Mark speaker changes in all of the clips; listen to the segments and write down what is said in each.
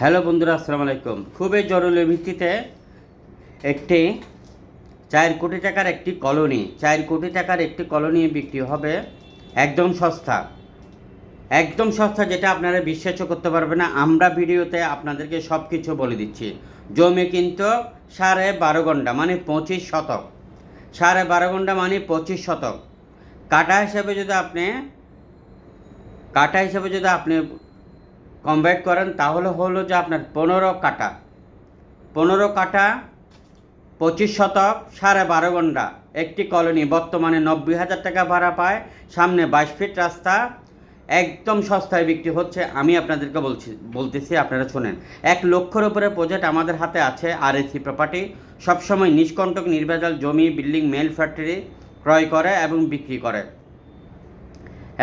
Speaker 1: Hello বন্ধুরা, আসসালামু আলাইকুম। খুবই জরুরি ভিত্তিতে একটি চার কোটি টাকার একটি কলোনি, চার কোটি টাকার একটি কলোনি বিক্রি হবে একদম সস্তা। একদম সস্তা যেটা আপনারা বিশ্বাসও করতে পারবে না। আমরা ভিডিওতে আপনাদেরকে সব কিছু বলে দিচ্ছি। জমি কিন্তু সাড়ে বারো ঘণ্টা মানে পঁচিশ শতক। সাড়ে বারো ঘণ্টা মানে পঁচিশ শতক। কাটা হিসেবে যদি আপনি, কাটা হিসেবে যদি আপনি কনভার্ট করেন, তাহলে হলো যে আপনার পনেরো কাটা পনেরো কাটা পঁচিশ শতক, সাড়ে বারো ঘণ্টা। একটি কলোনি বর্তমানে নব্বই হাজার টাকা ভাড়া পায়, সামনে বাইশ ফিট রাস্তা। একদম সস্তায় বিক্রি হচ্ছে, আমি আপনাদেরকে বলছি, বলতেছি, আপনারা শোনেন। এক লক্ষের উপরে প্রজেক্ট আমাদের হাতে আছে আর এসি প্রপার্টি সবসময় নিষ্কণ্টক, নির্ভেজাল জমি, বিল্ডিং মেল ফ্যাক্টরি ক্রয় করে এবং বিক্রি করে।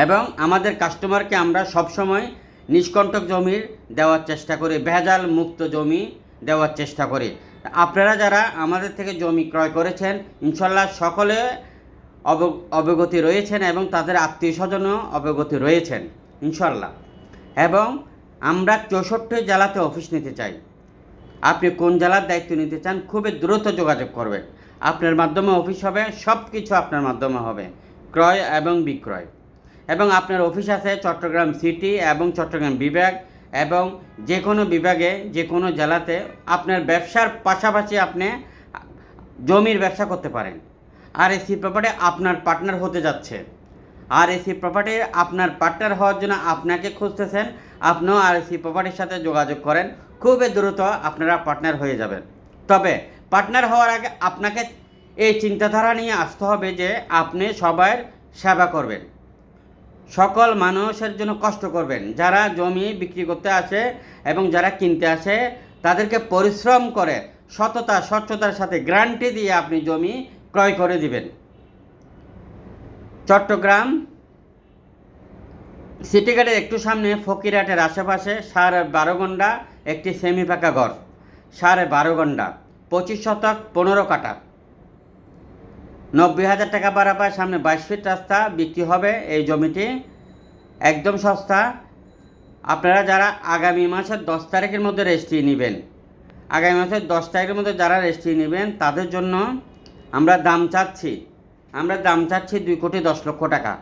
Speaker 1: এবং আমাদের কাস্টমারকে আমরা সবসময় নিষ্কণ্টক জমির দেওয়ার চেষ্টা করে, ভেজাল মুক্ত জমি দেওয়ার চেষ্টা করে। আপনারা যারা আমাদের থেকে জমি ক্রয় করেছেন, ইনশাল্লাহ সকলে অব, অবগতি রয়েছেন এবং তাদের আত্মীয় স্বজনও অবগতি রয়েছেন, ইনশাল্লাহ। এবং আমরা চৌষট্টি জেলাতে অফিস নিতে চাই। আপনি কোন জেলার দায়িত্ব নিতে চান, খুবই দ্রুত যোগাযোগ করবেন। আপনার মাধ্যমে অফিস হবে সব কিছু আপনার মাধ্যমে হবে। ক্রয় এবং বিক্রয়। এবং আপনার অফিস আছে চট্টগ্রাম সিটি এবং চট্টগ্রাম বিভাগ এবং যে কোনো বিভাগে, যে কোনো জেলাতে আপনার ব্যবসার পাশাপাশি আপনি জমির ব্যবসা করতে পারেন। আর এসি প্রপার্টি আপনার পার্টনার হতে যাচ্ছে। আর এসি প্রপার্টি আপনার পার্টনার হওয়ার জন্য আপনাকে খুঁজতেছেন। আপনিও আর এসি প্রপার্টির সাথে যোগাযোগ করেন। খুবই দ্রুত আপনারা পার্টনার হয়ে যাবেন। তবে পার্টনার হওয়ার আগে আপনাকে এই চিন্তাধারা নিয়ে আসতে হবে যে আপনি সবার সেবা করবেন। সকল মানুষের জন্য কষ্ট করবেন। যারা জমি বিক্রি করতে আসে এবং যারা কিনতে আসে, তাদেরকে পরিশ্রম করে সততা, স্বচ্ছতার সাথে গ্যারান্টি দিয়ে আপনি জমি ক্রয় করে দিবেন। চট্টগ্রাম সিটিঘাটের একটু সামনে ফকিরহাটের আশেপাশে সাড়ে বারো ঘণ্টা একটি সেমি ফাঁকা ঘর। সাড়ে বারো ঘণ্টা পঁচিশ শতক, পনেরো কাটা নব্বই হাজার টাকা পায় সামনে বাইশ ফিট রাস্তা বিক্রি হবে এই জমিটি। একদম সস্তা। আপনারা যারা আগামী মাসের দশ তারিখের মধ্যে রেজিস্ট্রি নেবেন, আগামী মাসের দশ তারিখের মধ্যে যারা রেজিস্ট্রি নেবেন, তাদের জন্য আমরা দাম চাচ্ছি, আমরা দাম চাচ্ছি দুই কোটি দশ লক্ষ টাকা,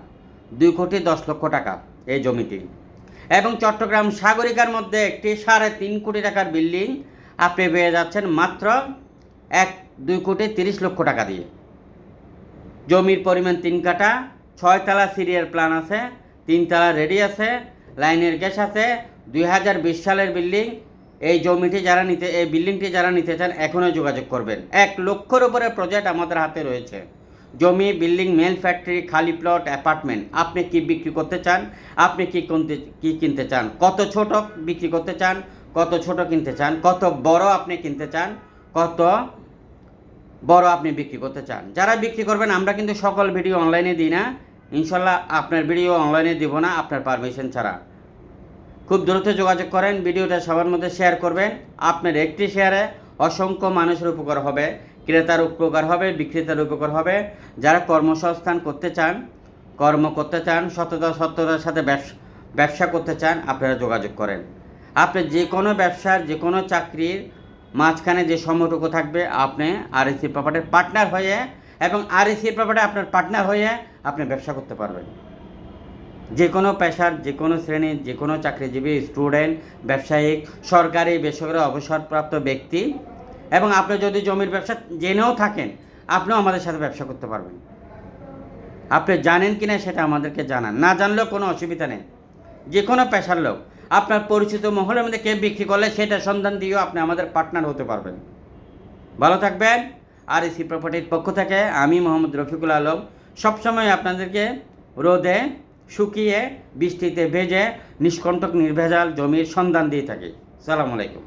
Speaker 1: দুই কোটি দশ লক্ষ টাকা এই জমিটি। এবং চট্টগ্রাম সাগরিকার মধ্যে একটি সাড়ে তিন কোটি টাকার বিল্ডিং আপনি পেয়ে যাচ্ছেন মাত্র এক, দুই কোটি তিরিশ লক্ষ টাকা দিয়ে। জমির পরিমাণ তিন কাটা ছয়তলা সিরিয়াল প্ল্যান আছে তিনতলা রেডি আছে, লাইনের গ্যাস আছে। দুই হাজার বিশ সালের বিল্ডিং, এই জমিটি যারা নিতে, এই বিল্ডিংটি যারা নিতে চান এখনও যোগাযোগ করবেন। এক লক্ষর উপরে প্রজেক্ট আমাদের হাতে রয়েছে। জমি, বিল্ডিং মেল ফ্যাক্টরি খালি প্লট অ্যাপার্টমেন্ট আপনি কি বিক্রি করতে চান? আপনি কি কিনতে কি কিনতে চান? কত ছোট বিক্রি করতে চান? কত ছোট কিনতে চান? কত বড় আপনি কিনতে চান? কত বড় আপনি বিক্রি করতে চান। যারা বিক্রি করবেন, আমরা কিন্তু সকল ভিডিও অনলাইনে দিই না। ইনশাল্লাহ আপনার ভিডিও অনলাইনে দিব না, আপনার পারমিশন ছাড়া। খুব দ্রুত যোগাযোগ করেন, ভিডিওটা সবার মধ্যে শেয়ার করবেন। আপনার একটি শেয়ারে অসংখ্য মানুষের উপকার হবে, ক্রেতার উপকার হবে, বিক্রেতার উপকার হবে। যারা কর্মসংস্থান করতে চান, কর্ম করতে চান, সততা, সত্যতার সাথে ব্যবসা করতে চান, আপনারা যোগাযোগ করেন। আপনি যে কোনো ব্যবসার, যে কোনো চাকরির মাঝখানে যে সময়টুকু থাকবে, আপনি আর এসি প্রপার্টির পার্টনার হয়ে এবং আর এসি প্রপার্টি আপনার পার্টনার হয়ে আপনি ব্যবসা করতে পারবেন। যে কোনো পেশার, যে কোনো শ্রেণির, যে কোনো চাকরিজীবী স্টুডেন্ট ব্যবসায়িক, সরকারি, বেসরকারি অবসরপ্রাপ্ত ব্যক্তি এবং আপনি যদি জমির ব্যবসা জেনেও থাকেন, আপনিও আমাদের সাথে ব্যবসা করতে পারবেন। আপনি জানেন কি না সেটা আমাদেরকে জানান। না জানলেও কোনো অসুবিধা নেই। যে কোনো পেশার লোক আপনার পরিচিত মহলের মধ্যে কে বিক্রি করলে সেটা সন্ধান দিয়েও আপনি আমাদের পার্টনার হতে পারবেন। ভালো থাকবেন। আর এসি প্রপার্টির পক্ষ থেকে আমি মোহাম্মদ রফিকুল আলম সবসময় আপনাদেরকে রোদে, শুকিয়ে, বৃষ্টিতে ভেজে, নিষ্কণ্টক, নির্ভেজাল জমির সন্ধান দিয়ে থাকি। সালাম আলাইকুম।